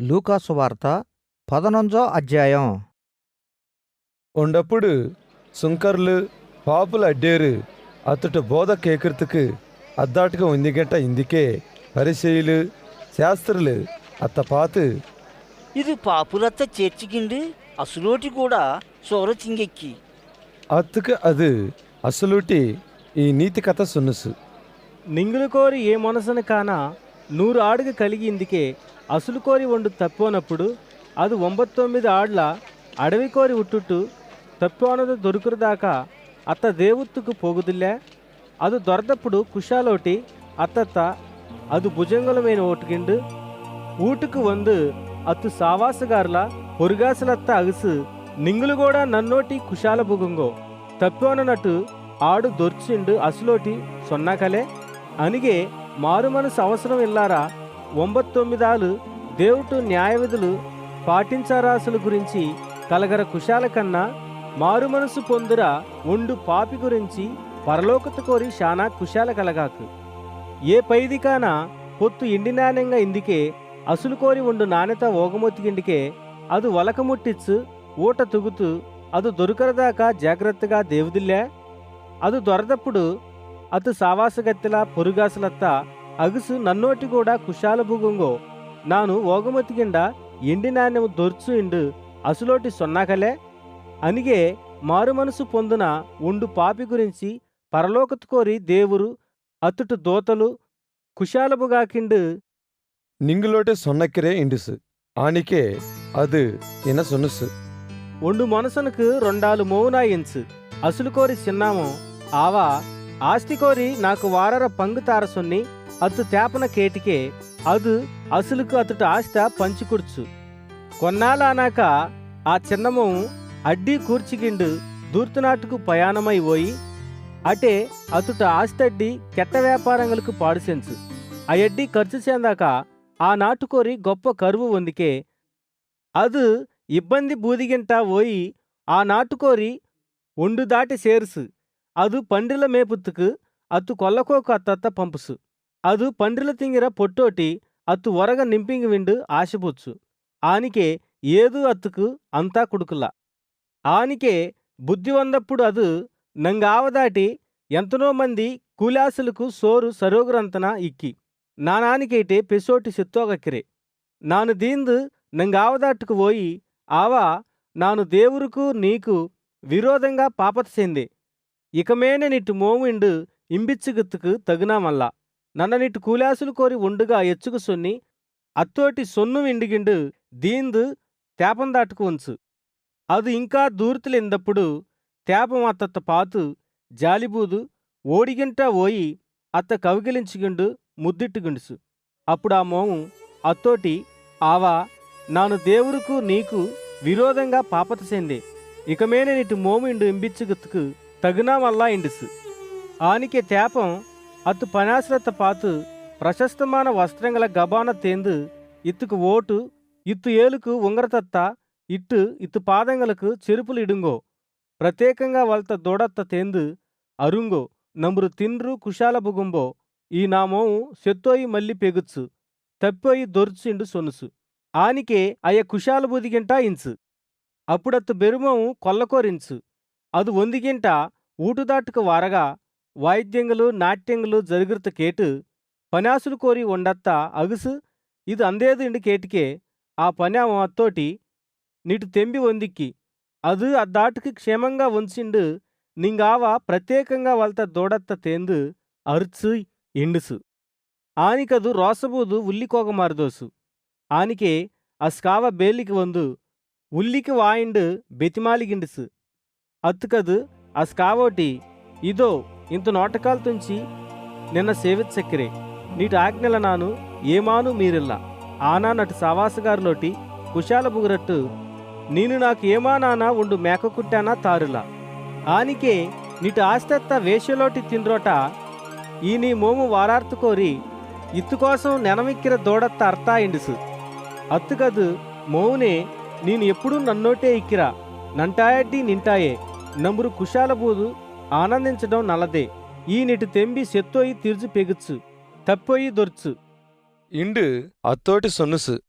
లూకాసు వార్త పదనొంజో అధ్యాయం. ఉండప్పుడు సుంకర్లు పాపులు అడ్డేరు అతడు బోధ కేకృతికి అద్దాటుగా ఉందిగంట ఇందుకే పరిచయులు శాస్త్రులు అత్త పాతు ఇది పాపులత్త చేర్చికిండు అసులోటి కూడా సోర చింగెక్కి. అత్తుకు అది అసలుటి ఈ నీతి కథ సున్నుసు. నింగులు కోరి ఏ మనసును కాన నూరు ఆడుగు కలిగిందికే అసలు కోరి ఒండు తప్పోనప్పుడు అది ఒంబత్తొమ్మిది ఆడ్ల అడవి కోరి ఉట్టుట్టు తప్పోనదు దొరుకుదాకా అత్త దేవుత్తుకు పోగుదిల్లే ಅದು ದೊರೆದಪ್ಪಡು ಕುಶಾಲೋಟಿ ಅತ್ತತ್ತ ಅದು ಭುಜಂಗಲ ಮೇನು ಓಟ್ಕಿಂಡು ಊಟಕ್ಕೆ ಒಂದು ಅತ್ತು ಸಾವಾಸಗಾರ್ಲ ಹೊರಗಾಸಲತ್ತ ಅಗಸು ನಿಂಗುಲು ಕೂಡ ನನ್ನೋಟಿ ಕುಶಾಲ ಬುಗುಂಗೋ ತಪ್ಪೋನನಟ್ಟು ಆಡು ದೊರ್ಚಿಂಡು ಅಸಲೋಟಿ ಸೊನ್ನಕಲೆ ಅನಿಗೆ మారు మనసు అవసరం ఇల్లారా? ఒంబత్ తొమ్మిదాలు దేవుటు న్యాయవిధులు పాటించరాసుల గురించి కలగర కుశాల కన్నా మారు మనసు పొందురా ఉండు పాపి గురించి పరలోకత కోరి శానా కుశాల కలగాకు. ఏ పైదికాన పొత్తు ఇండి నాణ్యంగా ఇందికే అసులు కోరి ఉండు నాణ్యత ఓగమొత్తికిండికే అది వలక ముట్టిచ్చు ఊట తుగుతూ అది దొరకరదాకా జాగ్రత్తగా దేవుదిల్లా? అది దొరదప్పుడు అతు సావాసగత్తెల పొరుగాసులత్త అగుసు నన్నోటి కూడా భుగుంగో. నాను ఓగమతిగిండ ఎండి నాణ్యము దొర్చు ఇండు అసులోటి సొన్నాకలే. అనిగే మారు మనసు పొందున ఉండు పాపి గురించి పరలోకతు కోరి దేవురు అతుటు దోతలు కుశాలబుగాకిండు నింగులోటే సొన్నక్కిరే ఇండుసు. ఆనికే అది ఇన సున్నుసు ఒండు మనసునకు రెండాలు మౌనాయించు అసులు కోరి చిన్నాము ఆవా ఆస్తి కోరి నాకు వారర పంగు తారసొన్ని అత్తు తేపన కేటికే అదు అసులుకు అతుట ఆస్త పంచుకుర్చు కొన్నాళ్ళానాక ఆ చిన్నము అడ్డీ కూర్చిగిండు దూర్తునాటుకు ప్రయాణమై పోయి అటే అతుట ఆస్తడ్డి కెట్ట వ్యాపారంగులకు పాడుసెంచు ఆ ఎడ్డి ఖర్చు చెందాక ఆ నాటుకోరి గొప్ప కరువు వందికే ಅದು ಇಬ್ಬಂದಿ ಬೂದಿಗಿಂಟ ಓಯಿ ಆ ನಾಟುಕೋರಿ ಒಂಡು ದಾಟಿ ಸೇರಿಸು ಅದು ಪಂಡ್ರಿಲ ಮೇಪುತ್ತುಕು ಅತ್ತು ಕೊಲ್ಲಕೋಕು ಅತ್ತತ್ತ పంపుసు ಅದು పండ్రిల తింగిర పొట్టోటి అత్తు ఒరగ నింపింగి విండు ఆశపుచ్చు ఆనికే ఏదు అత్తుకు అంతా కుడుకుల ఆనికే బుద్ధి వందప్పుడు అది నంగావదాటి ఎంతనో మంది కూలాసులకు సోరు సరోగురంతన ఇక్కి నానానికైతే పెసోటి సిత్తోగక్కిరే నాను దీందు నంగావదాటుకు పోయి ఆవా నాను దేవురుకు నీకు విరోధంగా పాపత చెందే ఇకమేనే నిట్టు మోముండు ఇంబిచ్చుగుత్తుకు తగునా మల్లా నన్న నిట్టు కూలాసులు కోరి ఉండుగా ఎచ్చుకు సొన్ని అత్తోటి సొన్ను విండిగిండు దీందు తేపం దాటుకు ఉంచు. అది ఇంకా దూర్తులెందప్పుడు తేపం అత్తత్త పాతు జాలిబూదు ఓడిగింటా ఓయి అత్త కవిగిలించుగిండు ముద్దిట్టుగుండుసు. అప్పుడు ఆ మోము అత్తోటి ఆవా నాను దేవురుకు నీకు విరోధంగా పాపత చెందే ఇకమేనే నీటి మోము ఇండు ఇంబిచ్చుగుత్తుకు తగునామల్లా మల్లా ఆనికే తేపం అత్తు పనాశ్రత పాతు ప్రశస్తమాన వస్త్రంగల గబాన తేందు ఇత్తుకు ఓటు ఇత్తు ఏలుకు ఉంగరతత్త ఇట్టు ఇత్తు పాదంగలకు చెరుపులు ఇడుంగో. ప్రత్యేకంగా వల్త దూడత్త తేందు అరుంగో నమ్రు తిన్రు కుశాల బుగుంబో. ఈ నామోవు సెత్తోయి మల్లి పెగుచ్చు తప్పోయి దొర్చుండు సొనుసు. ఆనికే అయ్య కుశాల బుదిగింటా ఇంచు. అప్పుడత్తు బెరుమము కొల్లకోరించు. ಅದು వొందిగింట ఊటుదాటుకు వారగా వాయిద్యంగులు నాట్యంగులు జరుగుత కేటు ಪನ್ಯಾಸುಲು కోరి ఉండత్త అగుసు ఇది అందేది ఇండి కేటికే ఆ పని ఆమె అత్తోటి తెంబి వందిక్కి. అది ఆ దాటుకి క్షేమంగా వంచిండు నింగావ ప్రత్యేకంగా వాళ్ళత దోడత్త తేందు అరుచు ఎండుసు. ఆనికదు రోసబూదు ఉల్లికోగ మారుదోసు. ఆనికే అస్కావ బేలికి వందు ఉల్లికి వాయిండు బెతిమాలిగిండుసు. అత్తుకదు అస్ కావోటి ఇదో ఇంత నోటకాలు తుంచి నిన్న సేవిత్ చక్కరే. నీటి ఆజ్ఞల నాను ఏమాను మీరిల్లా. ఆనా నటు సావాసగారులోటి కుశాల బుగురట్టు నేను నాకు ఏమా నానా ఉండు మేకకుట్టానా తారులా. ఆనికే నీటి ఆస్తెత్త వేషలోటి తిండ్రోట. ఈ నీ మోము వారార్తు కోరి ఇత్తుకోసం నెనమిక్కిర దూడత్త అర్థా అత్తుకదు మోవునే నేను ఎప్పుడూ నన్నోటే ఇక్కిరా. నంటాయడ్డి నింటాయే. నమురు కుశాలబూదు ఆనందించడం నల్లదే. ఈ ఈనిటి తెంబి సెత్తోయి తిరుచు పెగుచు తప్పోయి దొరుచు. ఇండు అత్తోటి సొన్నుసు.